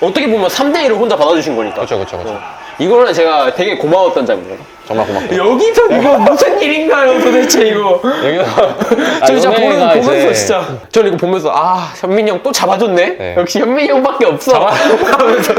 어떻게 보면 3대1을 혼자 받아주신 거니까. 그렇죠, 그렇죠, 그렇죠. 어. 이거는 제가 되게 고마웠던 점이에요. 정말 고맙고. 여기서 이거 무슨 일인가요 도대체 이거. 여기서 저 진짜 보면, 연예가 보면서 이제 진짜. 저는 이거 보면서 아 현민이 형 또 잡아줬네. 네. 역시 현민이 형밖에 없어. 하면서.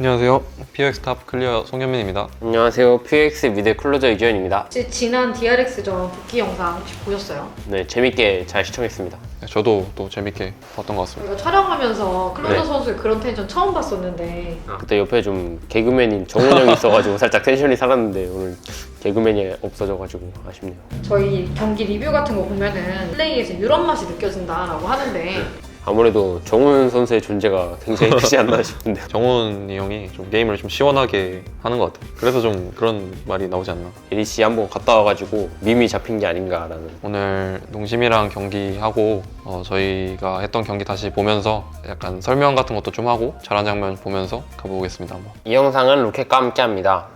안녕하세요. PX 탑 클리어 송현민입니다. 안녕하세요. PX 미드 클로저 이주현입니다. 혹시 지난 DRX전 복귀 영상 혹시 보셨어요? 네 재밌게 잘 시청했습니다. 네, 저도 또 재밌게 봤던 것 같습니다. 촬영하면서 클로저 네. 선수의 그런 텐션 처음 봤었는데 그때 옆에 좀 개그맨인 정훈 형이 있어가지고 살짝 텐션이 살았는데 오늘 개그맨이 없어져가지고 아쉽네요. 저희 경기 리뷰 같은 거 보면은 플레이에서 유럽 맛이 느껴진다라고 하는데 아무래도 정훈 선수의 존재가 굉장히 크지 않나 싶은데 정훈이 형이 좀 게임을 좀 시원하게 하는 것 같아요. 그래서 좀 그런 말이 나오지 않나. LEC 한번 갔다 와가지고 밈이 잡힌 게 아닌가라는 오늘 농심이랑 경기하고 어, 저희가 했던 경기 다시 보면서 약간 설명 같은 것도 좀 하고 잘한 장면 보면서 가보겠습니다. 한번. 이 영상은 로켓과 함께합니다.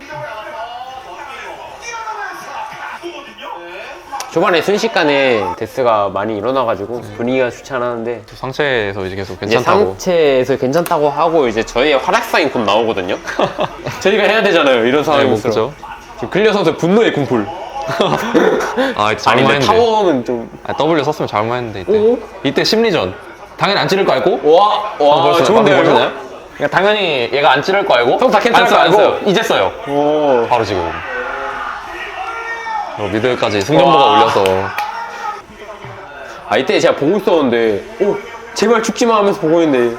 초반에 순식간에 데스가 많이 일어나가지고 분위기가 좋지 않았는데 또 상체에서 이제 계속 이제 괜찮다고. 상체에서 괜찮다고 하고 이제 저희의 활약상이 곧 나오거든요. 저희가 해야 되잖아요 이런 네, 뭐 상황에서. 그죠. 지금 클리어 선수의 분노의 궁풀. 아, 아니 잘못 근데 했는데. 타워는 좀 아, W 썼으면 잘못했는데 이때. 오? 이때 심리전. 당연히 안 찌를 거 알고. 와, 와 벌써- 좋은데요 방금? 벌써나요? 그러니까 당연히 얘가 안 찌를 거 알고. 형다 캔슬할 안거 써, 안 알고? 써요. 이제 써요. 오. 바로 지금. 어, 미드까지 승전보가 와. 올려서 아 이때 제가 보고 있었는데 오 제발 죽지 마 하면서 보고 있는데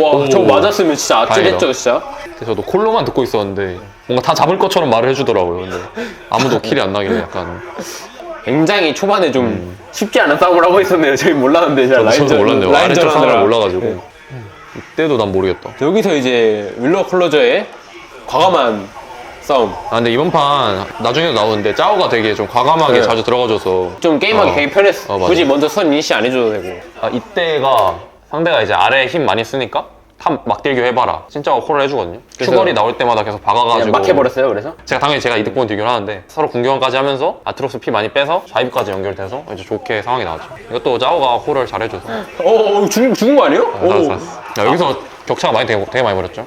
와 오. 저거 맞았으면 진짜 아찔했죠. 진짜 그때 저도 콜로만 듣고 있었는데 뭔가 다 잡을 것처럼 말을 해주더라고요. 근데 아무도 킬이 안 나길래 약간 굉장히 초반에 좀 쉽지 않은 싸움을 하고 있었네요 저희 몰랐는데 제가 저도 라인전 몰랐네요. 아래쪽 상황을. 몰라가지고 네. 이때도 난 모르겠다. 여기서 이제 윌러 클로저의 과감한 싸움 아 근데 이번 판 나중에도 나오는데 짜오가 되게 좀 과감하게 네. 자주 들어가줘서 좀 게임하기 어. 되게 편했어 어, 맞아. 굳이 먼저 선 이니시 안 해줘도 되고 아, 이때가 상대가 이제 아래에 힘 많이 쓰니까 탑 막딜교 해봐라. 진짜가 콜을 해주거든요. 그래서 추걸이 나올 때마다 계속 박아가지고 막 해버렸어요 그래서 제가 당연히 제가 이득 보는 딜교를 하는데 서로 공격까지 하면서 아트록스 피 많이 빼서 좌입까지 연결돼서 이제 좋게 상황이 나왔죠. 이것도 짜오가 콜을 잘해줘서 어, 어 죽, 죽은 거 아니에요? 살았어, 오. 살았어. 야, 여기서 격차가 많이 되게, 되게 많이 벌었죠.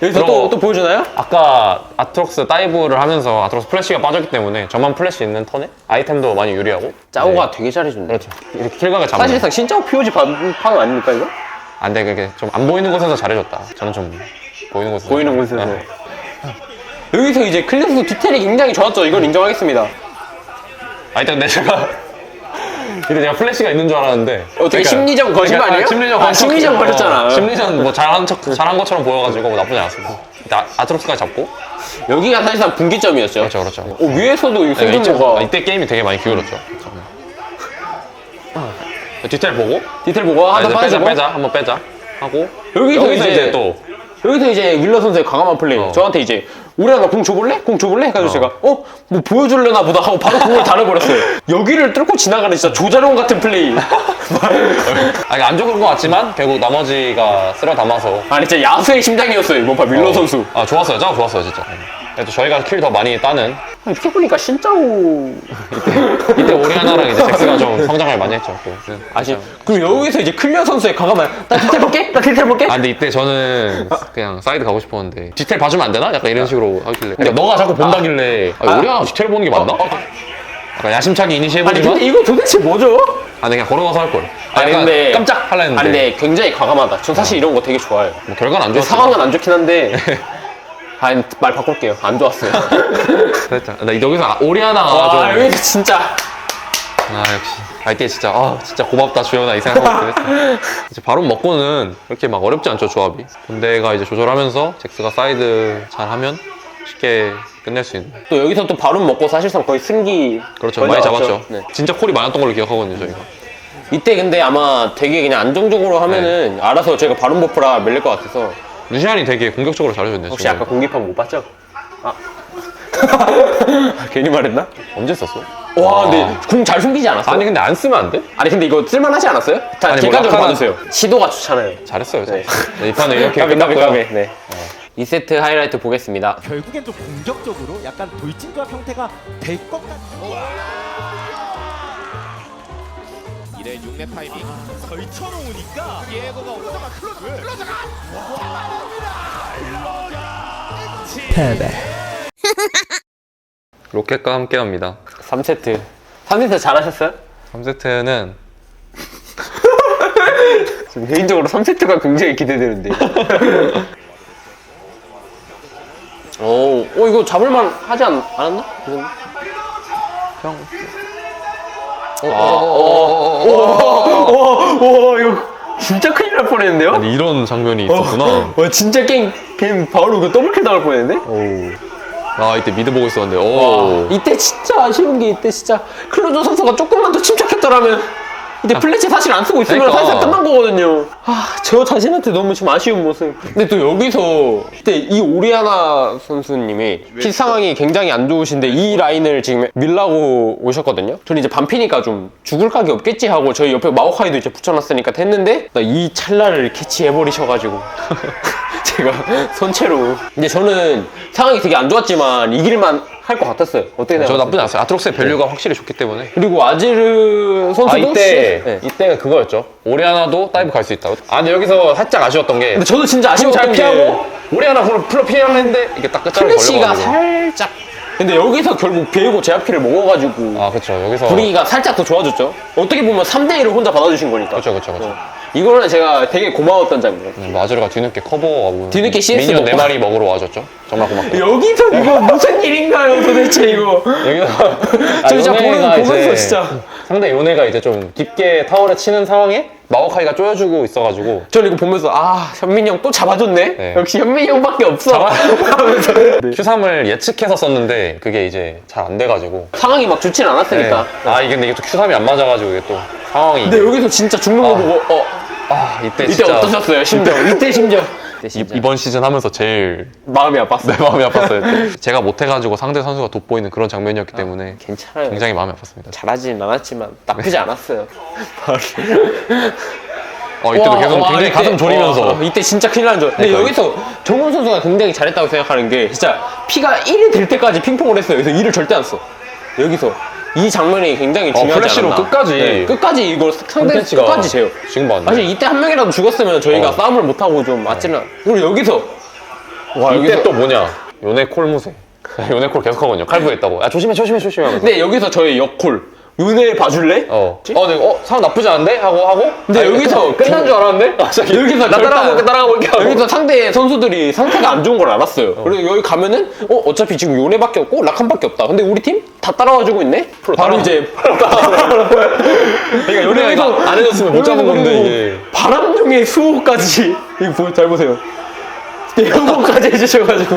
여기서. 또, 또 보여주나요? 아까 아트록스 다이브를 하면서 아트록스 플래시가 빠졌기 때문에 저만 플래시 있는 턴에 아이템도 많이 유리하고 짜오가 되게 잘해준다 그렇죠. 이렇게 킬각을 잡는 사실상 신짜오 POG 판 아닙니까 이거? 안돼 그게 좀 안 보이는 곳에서 잘해줬다. 저는 좀 보이는 곳에서 보이는 곳에서 네. 여기서 이제 클래스 디테일이 굉장히 좋았죠 이건 인정하겠습니다 아 일단 제가 근데 제가 플래시가 있는 줄 알았는데 어떻게 심리전 거신 거 아니에요? 아, 심리전 아, 거렸잖아. 어, 심리전 뭐 잘한 척 잘한 것처럼 보여가지고 뭐 나쁘지 않았습니다. 일단 아- 아트록스까지 잡고 여기가 사실상 분기점이었죠 그렇죠 그렇죠. 어, 위에서도 이 네, 이때, 아, 이때 게임이 되게 많이 기울었죠. 디테일 보고 디테일 보고 아, 하나 이제 빼자 빠지고 빼자 한번 빼자 하고 여기서, 여기서 이제, 이제 또 여기서 이제 윌러 선수의 과감한 플레이 어. 저한테 이제 우리가 공 줘볼래? 공 줘볼래? 해가지고 어. 제가 어? 뭐 보여줄래나 보다 하고 바로 공을 다 넣어버렸어요 여기를 뚫고 지나가는 진짜 조자룡 같은 플레이 아니 안 죽은 것 같지만 결국 나머지가 쓸어 담아서 아니 진짜 야수의 심장이었어요 이번 판 윌러 어. 선수 아 좋았어요 짱 좋았어요 진짜 그래도 저희가 킬 더 많이 따는 아, 이렇게 보니까 신짜오 이때 오리아나랑 이제 잭스가 좀 성장을 많이 했죠 또. 아시 그리고 여기서 이제 클리어 선수의 과감한 나 디테일 볼게? 나 디테일 볼게? 아 근데 이때 저는 그냥 사이드 가고 싶었는데 디테일 봐주면 안 되나? 약간 이런 식으로 하길래 그러니까 너가 자꾸 본다길래 아, 아. 오리아나 디테일 보는 게 맞나? 약간 야심차게 이니시 아니 해보지만 근데 이거 도대체 뭐죠? 아니 그냥 걸어가서 할걸 아, 아니 약간 근데 깜짝 할라 했는데 아니 근데 굉장히 과감하다. 전 사실 이런 거 되게 좋아해요. 뭐 결과는 안 근데 좋았어 상황은 안 좋긴 한데 아니 말 바꿀게요. 안 좋았어요. 그랬죠 나 여기서 아, 오리아나가 와좀 여기서 진짜 아 역시 아 이때 진짜 아 진짜 고맙다 주연아 이 생각하고 그랬어 이제 바로 먹고는 그렇게 막 어렵지 않죠 조합이 본대가 이제 조절하면서 잭스가 사이드 잘하면 쉽게 끝낼 수 있는 또 여기서 또 바로 먹고 사실상 거의 승기 그렇죠 많이. 잡았죠 네. 진짜 콜이 많았던 걸로 기억하거든요 저희가 이때 근데 아마 되게 그냥 안정적으로 하면은 네. 알아서 저희가 바론 버프라 밀릴 것 같아서 루시안이 되게 공격적으로 잘해줬네 혹시 지금. 아까 공기판 못 봤죠? 아 괜히 말했나? 언제 썼어? 와 근데 공 잘 숨기지 않았어? 아니 근데 안 쓰면 안 돼? 아니 근데 이거 쓸만하지 않았어요? 자 아니, 뭐 객관적으로 봐주세요. 시도가 좋잖아요. 잘했어요 네. 네. 이 판은 이렇게 까비 까비 끝났고요 까비. 네. 2세트 하이라이트 보겠습니다. 결국엔 좀 공격적으로 약간 돌진과 형태가 될 것 같은 네, 6렙 타이밍. 걸쳐놓으니까. 예고가 오자마 클로저 클로저가 로켓과 함께합니다. 3세트. 3세트 잘하셨어요? 3세트는 지금 개인적으로 3세트가 굉장히 기대되는데. 오, 어 이거 잡을만 하지 않, 않았나? 정도? 아, 오, 이거 진짜 큰일 날 뻔했는데요? 아니 이런 장면이 있었구나. 와 진짜 게임 게임 바로 그 더블킬 당할 뻔했네. 오. 아 이때 미드 보고 있었는데 와, 오. 이때 진짜 아쉬운 게 이때 진짜 클로저 선수가 조금만 더 침착했더라면 이때 플래시 사실 안 쓰고 있으면 그러니까. 사실 끝난 거거든요. 아, 저 자신한테 너무 좀 아쉬운 모습. 근데 또 여기서 그때 이 오리아나 선수님이 피 상황이 굉장히 안 좋으신데 이 라인을 지금 밀라고 오셨거든요. 저는 이제 반피니까 좀 죽을 각이 없겠지 하고 저희 옆에 마오카이도 이제 붙여놨으니까 했는데 나 이 찰나를 캐치해버리셔가지고 제가 선체로 근데 저는 상황이 되게 안 좋았지만 이길만 할 것 같았어요. 어떻게 저? 나쁘지 않았어요. 아트록스의 밸류가 확실히 좋기 때문에. 그리고 아지르 선수도 아 이때 네. 이때가 그거였죠. 오리아나도 다이브 갈 수 있다. 아 근데 여기서 살짝 아쉬웠던 게 근데 저도 진짜 아쉬웠던 잘게 피하고 오리아나 그걸 풀로 피하려 했는데 이게 딱 플래시가 걸려가지고. 살짝 근데 여기서 결국 베이고 제압키를 먹어가지고 아 그렇죠. 여기서 분위기가 살짝 더 좋아졌죠 어떻게 보면 3대 1을 혼자 받아주신 거니까 그렇죠 그렇죠 그렇죠. 어. 이거는 제가 되게 고마웠던 장면 네, 마즈르가 뒤늦게 커버하고 뒤늦게 CS 미니언 네 먹고. 마리 먹으러 와줬죠. 정말 고맙다. 여기서 이거 무슨 일인가요 도대체 이거 여기서 저 진짜 보는- 보면서 진짜. 상대 요네가 이제 좀 깊게 타워를 치는 상황에 마오카이가 쪼여주고 있어가지고 저는 이거 보면서 아 현민이 형 또 잡아줬네 네. 역시 현민이 형밖에 없어 잡아- 하면서 Q3을 예측해서 썼는데 그게 이제 잘 안 돼가지고 상황이 막 좋진 않았으니까 네. 아 이게 근데 이게 또 Q3이 안 맞아가지고 이게 또 상황이. 근데 여기서 진짜 죽는 거 보고 어. 아 이때 이때 진짜. 어떠셨어요? 심정. 이때. 심정. 이- 이번 시즌 하면서 제일 마음이 아팠어 내 마음이 아팠어요. 제가 못해가지고 상대 선수가 돋보이는 그런 장면이었기 때문에 괜찮아요. 굉장히 마음이 아팠습니다. 잘하진 않았지만 나쁘지 않았어요. 어 이때도 와, 계속 와, 굉장히 이때- 가슴 졸이면서. 와, 이때 진짜 큰일 난 줄. 근데 그러니까 여기서 정훈 선수가 굉장히 잘했다고 생각하는 게 진짜 피가 1이 될 때까지 핑퐁을 했어요. 그래서 2를 절대 안 써. 여기서 이 장면이 굉장히 중요하지 어, 플래시로 않았나. 끝까지. 네, 끝까지 이걸 상대 콘텐츠가 끝까지 재요. 지금 봤는데 사실 이때 한 명이라도 죽었으면 저희가 어. 싸움을 못 하고 좀 맞지는. 그리고 여기서 와 이때 여기서 또 뭐냐 요네 콜 무새 요네 콜 계속 하거든요 칼부했다고 야 조심해 조심해 조심해 하면서 근데 여기서 저희 역콜 윤회 봐줄래? 어. 어, 근데 어, 상황 나쁘지 않은데? 하고 하고. 근데 아니, 여기서 끝난 줄 알았는데? 아, 여기서 나 따라가 볼게, 따라가 볼게. 하고. 여기서 상대 선수들이 상태가 안 좋은 걸 알았어요. 그리고 여기 가면은 어 어차피 지금 요네밖에 없고 라칸밖에 없다. 근데 우리 팀 다 따라와주고 있네. 바로 따라와. 이제 그러니까 요네가 이거 안 해줬으면 못 잡은 건데, 그리고 이게. 바람중의 수호까지 이거 보- 잘 보세요. 이거까지 해주셔가지고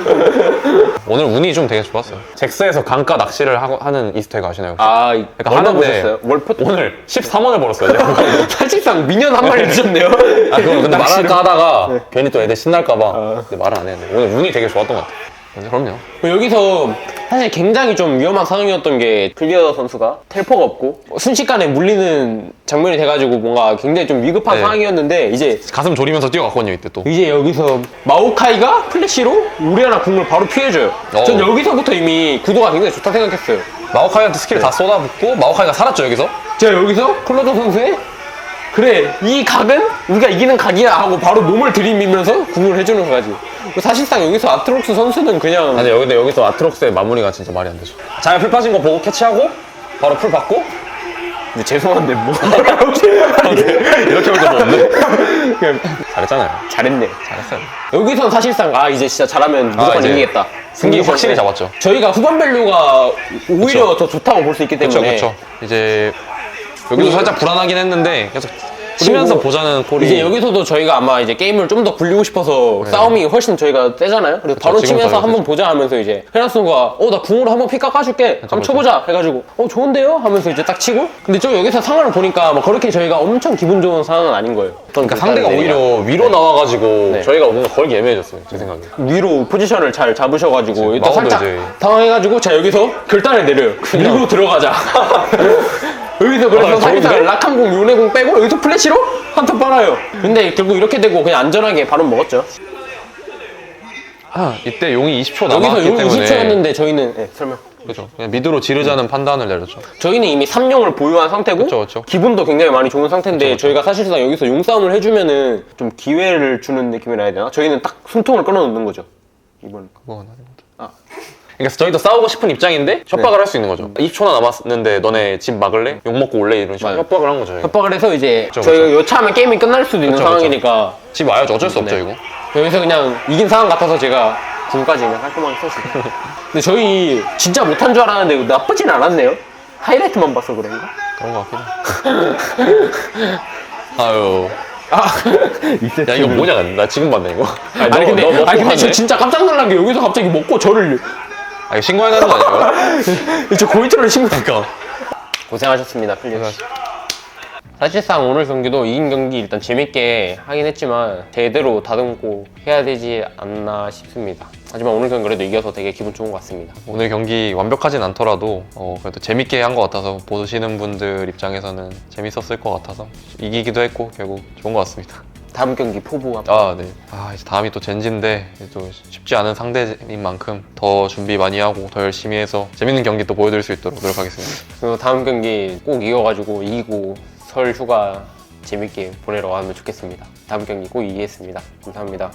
오늘 운이 좀 되게 좋았어요. 잭스에서 강가 낚시를 하고, 하는 이스트에그 아시나요? 혹시? 아 그러니까 얼마 하는데 보셨어요? 월포 오늘 13원을 벌었어요. 사실상 미년 한 마리 드셨네요. 아, 그거 근데 말을 까다가 네. 괜히 또 애들 신날까봐 아. 근데 말을 안 했는데 오늘 운이 되게 좋았던 것 같아요. 근데 그럼요. 여기서 사실 굉장히 좀 위험한 상황이었던 게 클리어 선수가 텔포가 없고 순식간에 물리는 장면이 돼가지고 뭔가 굉장히 좀 위급한 네. 상황이었는데 이제 가슴 졸이면서 뛰어갔거든요, 이때 또. 이제 여기서 마오카이가 플래시로 우리아나 궁을 바로 피해줘요. 어. 전 여기서부터 이미 구도가 굉장히 좋다 생각했어요. 마오카이한테 스킬을 다 쏟아붓고 마오카이가 살았죠, 여기서? 제가 여기서 클로저 선수의 그래 이 각은 우리가 이기는 각이야 하고 바로 몸을 들이밀면서 궁을 해주는 거지. 사실상 여기서 아트록스 선수는 그냥 아니, 여기, 근데 여기서 아트록스의 마무리가 진짜 말이 안 되죠. 잘 풀 빠진 거 보고 캐치하고 바로 풀 받고 근데 죄송한데 뭐 이렇게 볼 때뭐 없네. 그냥 잘했잖아요. 잘했네. 잘했어요. 여기선 사실상 아 이제 진짜 잘하면 무조건 이제 이기겠다. 승기 승기 확실히. 잡았죠. 저희가 후반 밸류가 오히려 더 좋다고 볼 수 있기 그렇죠, 때문에 그렇죠. 이제 여기도 살짝 불안하긴 했는데 계속 치면서 그리고 보자는 콜이 이제 여기서도 저희가 아마 이제 게임을 좀 더 굴리고 싶어서 싸움이 훨씬 저희가 세잖아요. 그래서 바로 네. 지금 치면서 바로 한번 보자 하면서 이제 헤라스가 어 나 궁으로 한번 피 깎아줄게. 한번 그렇죠. 쳐보자 해가지고 어 좋은데요 하면서 이제 딱 치고 근데 저 여기서 상황을 보니까 뭐 그렇게 저희가 엄청 기분 좋은 상황은 아닌 거예요. 그러니까 상대가 오히려 위로 나와가지고 저희가 뭔가 걸기 애매해졌어요, 제 생각에. 위로 포지션을 잘 잡으셔가지고 일단 마운드 살짝 이제- 당황해가지고 자 여기서 결단을 내려요 밀고 들어가자 여기서 그래서 좋은데? 락한공 요네공 빼고 여기서 플래시로 한턴 빨아요 근데 결국 이렇게 되고 그냥 안전하게 바로 먹었죠 아, 이때 용이 20초 여기서 남았기 용 때문에 20초였는데 저희는 네, 설명 그죠. 그냥 미드로 지르자는 판단을 내렸죠. 저희는 이미 3용을 보유한 상태고 그쵸, 그쵸. 기분도 굉장히 많이 좋은 상태인데 그쵸, 그쵸. 저희가 사실상 여기서 용 싸움을 해주면은 좀 기회를 주는 느낌이라 해야 되나? 저희는 딱 숨통을 끊어놓는 거죠 이번. 아. 그러니까 저희도 싸우고 싶은 입장인데 협박을 할 수 있는 거죠. 2초나 남았는데 너네 집 막을래? 욕 먹고 올래? 이런 식으로 맞아요. 협박을 한 거죠. 협박을 해서 이제 그쵸, 저희가 그쵸. 여차하면 게임이 끝날 수도 있는 그쵸, 상황이니까 집 와야죠. 어쩔 수 없죠, 네. 이거. 여기서 그냥 이긴 상황 같아서 제가 궁까지 그냥 깔끔하게 썼어요 근데 저희 진짜 못한 줄 알았는데 나쁘진 않았네요 하이라이트만 봐서 그런가? 그런 것 같긴 해. 아유. 아 야, 이거 뭐냐, 나 지금 봤네, 이거. 아니, 아니 너, 근데, 아니, 근데 저? 진짜 깜짝 놀란 게 여기서 갑자기 먹고 저를 아, 이거 신고해야 되는 거 아니에요? 저 고이트를 신고 그러니까. 고생하셨습니다 필립 사실상 오늘 경기도 이긴 경기 일단 재밌게 하긴 했지만 제대로 다듬고 해야 되지 않나 싶습니다 하지만 오늘 경기 그래도 이겨서 되게 기분 좋은 것 같습니다 오늘 경기 완벽하진 않더라도 어, 그래도 재밌게 한 것 같아서 보시는 분들 입장에서는 재밌었을 것 같아서 이기기도 했고 결국 좋은 것 같습니다. 다음 경기 포부 한번 아 네. 아 이제 다음이 또 젠지인데 이제 또 쉽지 않은 상대인 만큼 더 준비 많이 하고 더 열심히 해서 재밌는 경기 또 보여드릴 수 있도록 노력하겠습니다. 그리고 다음 경기 꼭 이겨가지고 이기고 설 휴가 재밌게 보내러 가면 좋겠습니다 다음 경기 꼭 이기겠습니다 감사합니다